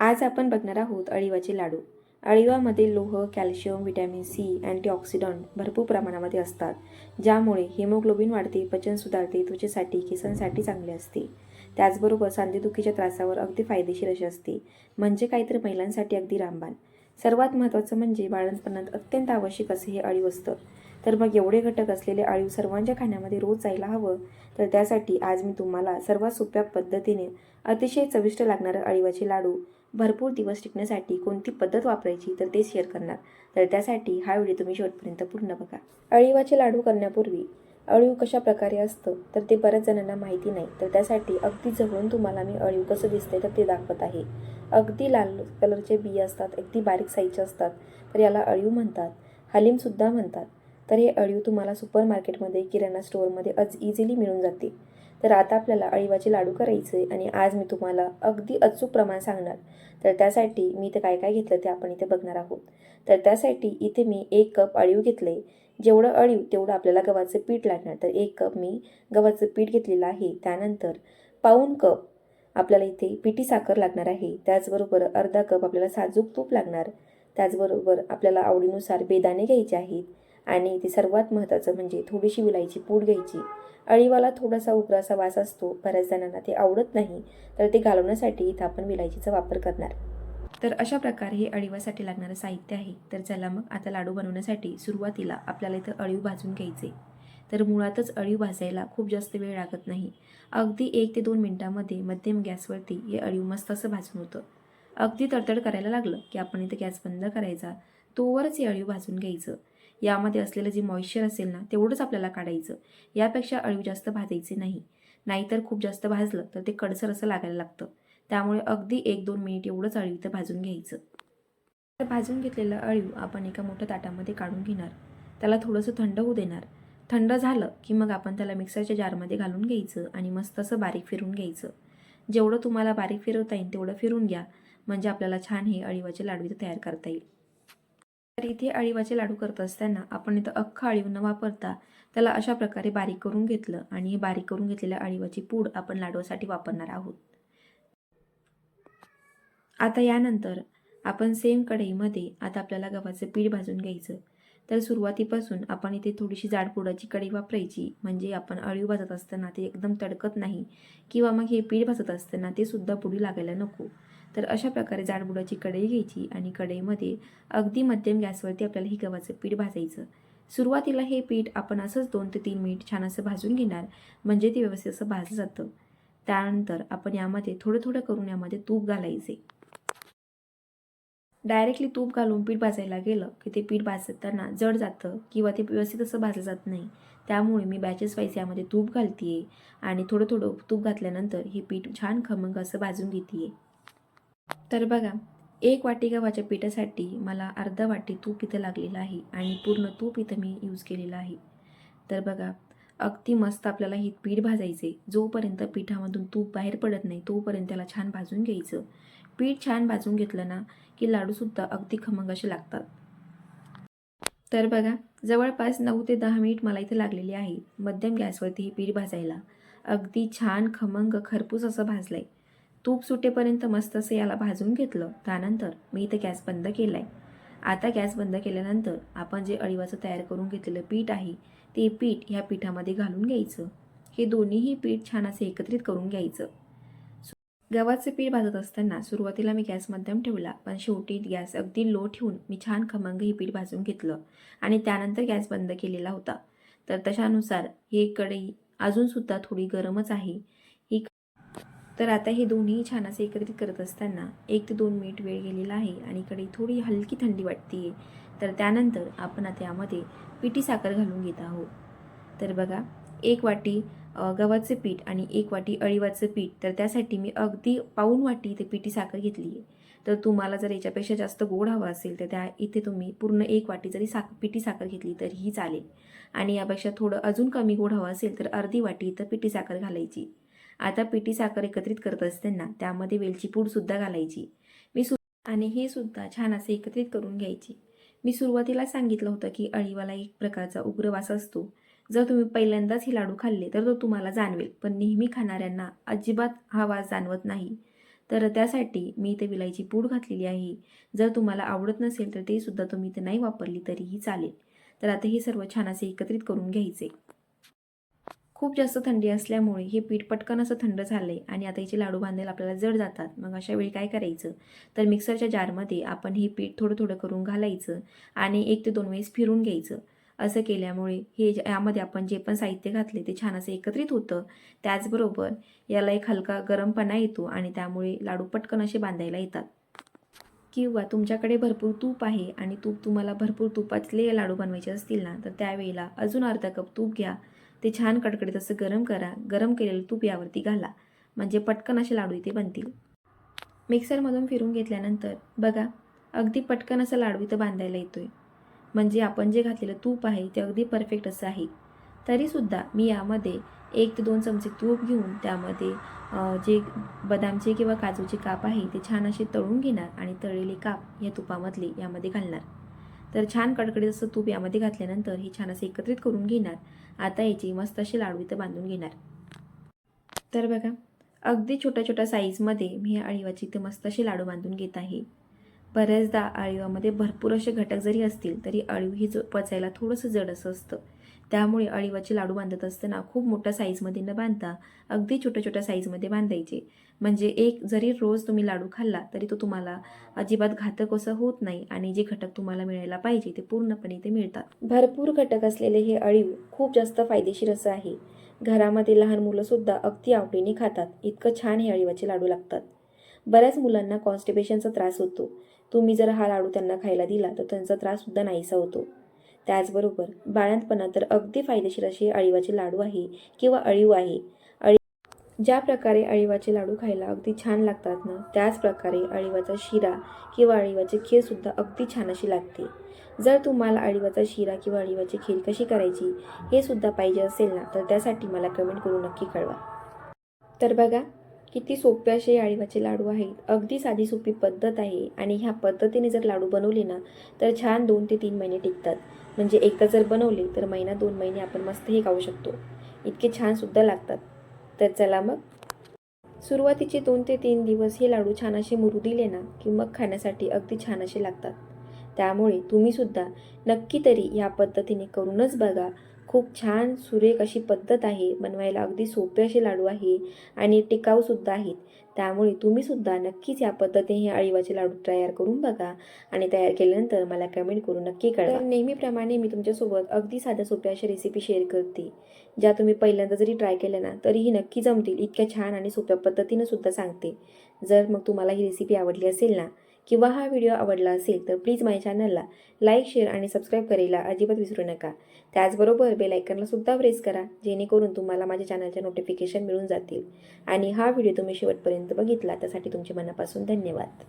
आज आपण बघणार आहोत अळीवाचे लाडू. अळिवामध्ये लोह कॅल्शियम व्हिटॅमिन सी अँटीऑक्सिडंट भरपूर प्रमाणामध्ये असतात ज्यामुळे हिमोग्लोबिन वाढते पचन सुधारते त्वचेसाठी केसांसाठी चांगले असते. त्याचबरोबर सांधेदुखीच्या त्रासावर अगदी फायदेशीर असे असते म्हणजे काहीतरी महिलांसाठी अगदी रामबाण. सर्वात महत्त्वाचं म्हणजे बाळंतपणात अत्यंत आवश्यक असे हे अळीव असतं. तर मग एवढे घटक असलेले अळीव सर्वांच्या खाण्यामध्ये रोज जायला हवं तर त्यासाठी आज मी तुम्हाला सर्वात सोप्या पद्धतीने अतिशय चविष्ट लागणारं अळीवाचे लाडू भरपूर दिवस टिकण्यासाठी कोणती पद्धत वापरायची तर ते शेअर करणार. तर त्यासाठी हा व्हिडिओ तुम्ही शेवटपर्यंत पूर्ण बघा. अळीवाचे लाडू करण्यापूर्वी अळीव कशा प्रकारे असतं तर ते बऱ्याच जणांना माहिती नाही. तर त्यासाठी अगदी जवळून तुम्हाला मी अळीव कसं दिसते तर ते दाखवत आहे. अगदी लाल कलरचे बिया असतात अगदी बारीक साईजचे असतात तर याला अळीव म्हणतात. हलीमसुद्धा म्हणतात. तर हे अळीव तुम्हाला सुपर मार्केटमध्ये किराणा स्टोअरमध्ये अज इझिली मिळून जाते. तर आता आपल्याला अळीवाचे लाडू करायचे आणि आज मी तुम्हाला अगदी अचूक प्रमाण सांगणार. तर त्यासाठी मी इथं काय काय घेतलं ते आपण इथे बघणार आहोत. तर त्यासाठी इथे मी एक कप अळीव घेतले जेवढं अळीव तेवढं आपल्याला गव्हाचं पीठ लागणार. तर एक कप मी गव्हाचं पीठ घेतलेलं आहे. त्यानंतर पाऊण कप आपल्याला इथे पिठी साखर लागणार आहे. त्याचबरोबर अर्धा कप आपल्याला साजूक तूप लागणार. त्याचबरोबर आपल्याला आवडीनुसार बेदाणे घ्यायचे आहेत. आणि ते सर्वात महत्त्वाचं म्हणजे थोडीशी विलायची पूड घ्यायची. अळीवाला थोडासा उग्रासा वास असतो बऱ्याच जणांना ते आवडत नाही तर ते घालवण्यासाठी इथं आपण विलायचीचा वापर करणार. तर अशा प्रकारे हे अळीवासाठी लागणारं साहित्य आहे. तर चला मग आता लाडू बनवण्यासाठी सुरुवातीला आपल्याला इथं अळीव भाजून घ्यायचे. तर मुळातच अळीव भाजायला खूप जास्त वेळ लागत नाही. अगदी एक ते दोन मिनटामध्ये मध्यम गॅसवरती हे अळीव मस्त असं भाजून होतं. अगदी तडतड करायला लागलं की आपण इथं गॅस बंद करायचा तोवरच हे अळीव भाजून घ्यायचं. यामध्ये असलेलं जे मॉइश्चर असेल ना तेवढंच आपल्याला काढायचं. यापेक्षा अळीव जास्त भाजायचे नाही. नाहीतर खूप जास्त भाजलं तर ते कडसर असं लागायला लागतं. त्यामुळे अगदी एक दोन मिनिट एवढंच अळीव इथं भाजून घ्यायचं. तर भाजून घेतलेलं अळीव आपण एका मोठ्या ताटामध्ये काढून घेणार. त्याला थोडंसं थंड होऊ देणार. थंड झालं की मग आपण त्याला मिक्सरच्या जारमध्ये घालून घ्यायचं आणि मस्त असं बारीक फिरून घ्यायचं. जेवढं तुम्हाला बारीक फिरवता येईल तेवढं फिरून घ्या. म्हणजे आपल्याला छान हे अळीवाचे लाडू तयार करता येईल. तर इथे अळीवाचे लाडू करत असताना आपण इथं अख्खा अळीव न वापरता त्याला अशा प्रकारे बारीक करून घेतलं आणि हे बारीक करून घेतलेल्या अळीवाची पूड आपण लाडूसाठी वापरणार आहोत. आता यानंतर आपण सेम कढईमध्ये आता आपल्याला गव्हाचं पीठ भाजून घ्यायचं. तर सुरुवातीपासून आपण इथे थोडीशी जाडपुडाची कढई वापरायची. म्हणजे आपण अळीव भाजत असताना ते एकदम तडकत नाही किंवा मग हे पीठ भाजत असताना ते सुद्धा पुढी लागायला नको. तर अशा प्रकारे जाडबुडाची कढई घ्यायची आणि कढईमध्ये अगदी मध्यम गॅसवरती आपल्याला ही गव्हाचं पीठ भाजायचं. सुरुवातीला हे पीठ आपण असंच दोन ते तीन मिनिट छान असं भाजून घेणार म्हणजे ते व्यवस्थित असं भाजलं जातं. त्यानंतर आपण यामध्ये थोडं थोडं करून यामध्ये तूप घालायचे. डायरेक्टली तूप घालून पीठ भाजायला गेलं की ते पीठ भाजताना जड जातं किंवा ते व्यवस्थित असं भाजलं जात नाही. त्यामुळे मी बॅचेस वाईज यामध्ये तूप घालते आणि थोडं थोडं तूप घातल्यानंतर हे पीठ छान खमंग असं भाजून घेते आहे तर बघा एक वाटी गव्हाच्या पिठासाठी मला अर्धा वाटी तूप इथं लागलेलं आहे आणि पूर्ण तूप इथं मी यूज केलेलं आहे. तर बघा अगदी मस्त आपल्याला हे पीठ भाजायचे जोपर्यंत पिठामधून तूप बाहेर पडत नाही तोपर्यंत त्याला छान भाजून घ्यायचं. पीठ छान भाजून घेतलं ना की लाडूसुद्धा अगदी खमंग असे लागतात. तर बघा जवळपास नऊ ते दहा मिनिट मला इथे लागलेली आहे मध्यम गॅसवरती हे पीठ भाजायला. अगदी छान खमंग खरपूस असं भाजलं आहे तूप सुटेपर्यंत मस्त असं याला भाजून घेतलं. त्यानंतर मी इथं गॅस बंद केला आहे आता गॅस बंद केल्यानंतर आपण जे अळीवाचं तयार करून घेतलेलं पीठ आहे ते पीठ ह्या पिठामध्ये घालून घ्यायचं. हे दोन्हीही पीठ छान असे एकत्रित करून घ्यायचं. गव्हाचं पीठ भाजत असताना सुरुवातीला मी गॅस मध्यम ठेवला पण शेवटी गॅस अगदी लो ठेवून मी छान खमंग हे पीठ भाजून घेतलं आणि त्यानंतर गॅस बंद केलेला होता. तर तशानुसार ही कढई अजूनसुद्धा थोडी गरमच आहे. तर आता हे दोन्ही छान असे एकत्रित करत असताना एक ते दोन मिनिट वेळ गेलेला आहे आणि इकडे थोडी हलकी थंडी वाटते तर त्यानंतर आपण आता यामध्ये पिठी साखर घालून घेत आहोत. तर बघा एक वाटी गव्हाचं पीठ आणि एक वाटी अळीवाचं पीठ. तर त्यासाठी मी अगदी पाऊन वाटी इथे पिठी साखर घेतली आहे. तर तुम्हाला जर याच्यापेक्षा जास्त गोड हवं असेल तर त्या इथे तुम्ही पूर्ण एक वाटी जरी साख पिठी साखर घेतली तरीही चालेल. आणि यापेक्षा थोडं अजून कमी गोड हवं असेल तर अर्धी वाटी इथं पिठी साखर घालायची. आता पिठी साखर एकत्रित करत असताना त्यामध्ये वेलची पूडसुद्धा घालायची. मी सु आणि हे सुद्धा छान असे एकत्रित करून घ्यायची. मी सुरुवातीला सांगितलं होतं की अळीवाला एक प्रकारचा उग्रवास असतो. जर तुम्ही पहिल्यांदाच हे लाडू खाल्ले तर तो तुम्हाला जाणवेल. पण नेहमी खाणाऱ्यांना अजिबात हा वास जाणवत नाही. तर त्यासाठी मी इथे विलायची पूड घातलेली आहे. जर तुम्हाला आवडत नसेल तर ते सुद्धा तुम्ही इथे नाही वापरली तरीही चालेल. तर आता हे सर्व छान असे एकत्रित करून घ्यायचे. खूप जास्त थंडी असल्यामुळे हे पीठ पटकन असं थंड झालं आहे आणि आता याचे लाडू बांधायला आपल्याला जड जातात. मग अशा वेळी काय करायचं? तर मिक्सरच्या जारमध्ये आपण हे पीठ थोडं थोडं करून घालायचं आणि एक ते दोन वेळेस फिरून घ्यायचं. असं केल्यामुळे हे यामध्ये आपण जे पण साहित्य घातले ते छान असं एकत्रित होतं. त्याचबरोबर याला एक हलका गरमपणा येतो आणि त्यामुळे लाडू पटकन असे बांधायला येतात. किंवा तुमच्याकडे भरपूर तूप आहे आणि तूप तुम्हाला भरपूर तुपातले लाडू बनवायचे असतील ना तर त्यावेळेला अजून अर्धा कप तूप घ्या. ते छान कडकडीत असं गरम करा. गरम केलेलं तूप यावरती घाला. म्हणजे पटकन असे लाडू इथे बनतील. मिक्सरमधून फिरून घेतल्यानंतर बघा अगदी पटकन असं लाडू इथं बांधायला येतोय. म्हणजे आपण जे घातलेलं तूप आहे ते अगदी परफेक्ट असं आहे. तरीसुद्धा मी यामध्ये एक ते दोन चमचे तूप घेऊन त्यामध्ये जे बदामचे किंवा काजूचे काप आहे ते छान असे तळून घेणार आणि तळलेले काप या तुपामधले यामध्ये घालणार. तर छान कडकडीत असं तूप यामध्ये घातल्यानंतर हे छान असे एकत्रित करून घेणार. आता याची मस्त अशी लाडू इथं बांधून घेणार. तर बघा अगदी छोट्या छोट्या साईजमध्ये मी ह्या अळीवाची इथे मस्त असे लाडू बांधून घेत आहे. बऱ्याचदा अळीवामध्ये भरपूर असे घटक जरी असतील तरी अळीव ही जो पचायला थोडंसं जड असं असतं. त्यामुळे अळीवाचे लाडू बांधत असताना खूप मोठ्या साईजमध्ये न बांधता अगदी छोट्या छोट्या साईजमध्ये बांधायचे. म्हणजे एक जरी रोज तुम्ही लाडू खाल्ला तरी तो तुम्हाला अजिबात घातक असं होत नाही आणि जे घटक तुम्हाला मिळायला पाहिजे ते पूर्णपणे ते मिळतात. भरपूर घटक असलेले हे अळीव खूप जास्त फायदेशीर असं आहे. घरामध्ये लहान मुलंसुद्धा अगदी आवडीने खातात. इतकं छान हे अळीवाचे लाडू लागतात. बऱ्याच मुलांना कॉन्स्टिपेशनचा त्रास होतो. तुम्ही जर हा लाडू त्यांना खायला दिला तर त्यांचा त्राससुद्धा नाहीसा होतो. त्याचबरोबर बाळंतपणात तर अगदी फायदेशीर असे अळीवाचे लाडू आहे किंवा अळीव आहे. अळी ज्या प्रकारे अळीवाचे लाडू खायला अगदी छान लागतात ना त्याचप्रकारे अळीवाचा शिरा किंवा अळीवाची खीरसुद्धा अगदी छान अशी लागते. जर तुम्हाला अळीवाचा शिरा किंवा अळीवाची खीर कशी करायची हे सुद्धा पाहिजे असेल ना तर त्यासाठी मला कमेंट करून नक्की कळवा. तर बघा किती सोपे असे अळीवाचे लाडू आहेत. अगदी साधी सोपी पद्धत आहे आणि ह्या पद्धतीने जर लाडू बनवले ना तर छान दोन ते तीन महिने टिकतात. म्हणजे एकदा जर बनवले तर महिना दोन महिने आपण मस्त हे खाऊ शकतो. इतके छानसुद्धा लागतात. तर चला मग. सुरुवातीचे दोन ते तीन दिवस हे लाडू छान असे मुरू दिले ना की मग खाण्यासाठी अगदी छान असे लागतात. त्यामुळे तुम्हीसुद्धा नक्की तरी या पद्धतीने करूनच बघा. खूप छान सुरेख अशी पद्धत आहे. बनवायला अगदी सोपे असे लाडू आहे आणि टिकाऊसुद्धा आहेत. त्यामुळे तुम्हीसुद्धा नक्कीच या पद्धतीने हे अळीवाचे लाडू तयार करून बघा आणि तयार केल्यानंतर मला कमेंट करून नक्की कळवा. नेहमीप्रमाणे मी तुमच्यासोबत अगदी साध्या सोप्या अशा रेसिपी शेअर करते. ज्या तुम्ही पहिल्यांदा जरी ट्राय केल्या ना तरीही नक्की जमतील. इतक्या छान आणि सोप्या पद्धतीनं सुद्धा सांगते. जर मग तुम्हाला ही रेसिपी आवडली असेल ना किंवा हा व्हिडिओ आवडला असेल तर प्लीज माझ्या चॅनलला लाईक शेअर आणि सबस्क्राईब करायला अजिबात विसरू नका. त्याचबरोबर बेलायकनलासुद्धा सुद्धा प्रेस करा जेणेकरून तुम्हाला माझ्या चॅनलच्या नोटिफिकेशन मिळून जातील. आणि हा व्हिडिओ तुम्ही शेवटपर्यंत बघितला त्यासाठी तुमचे मनापासून धन्यवाद.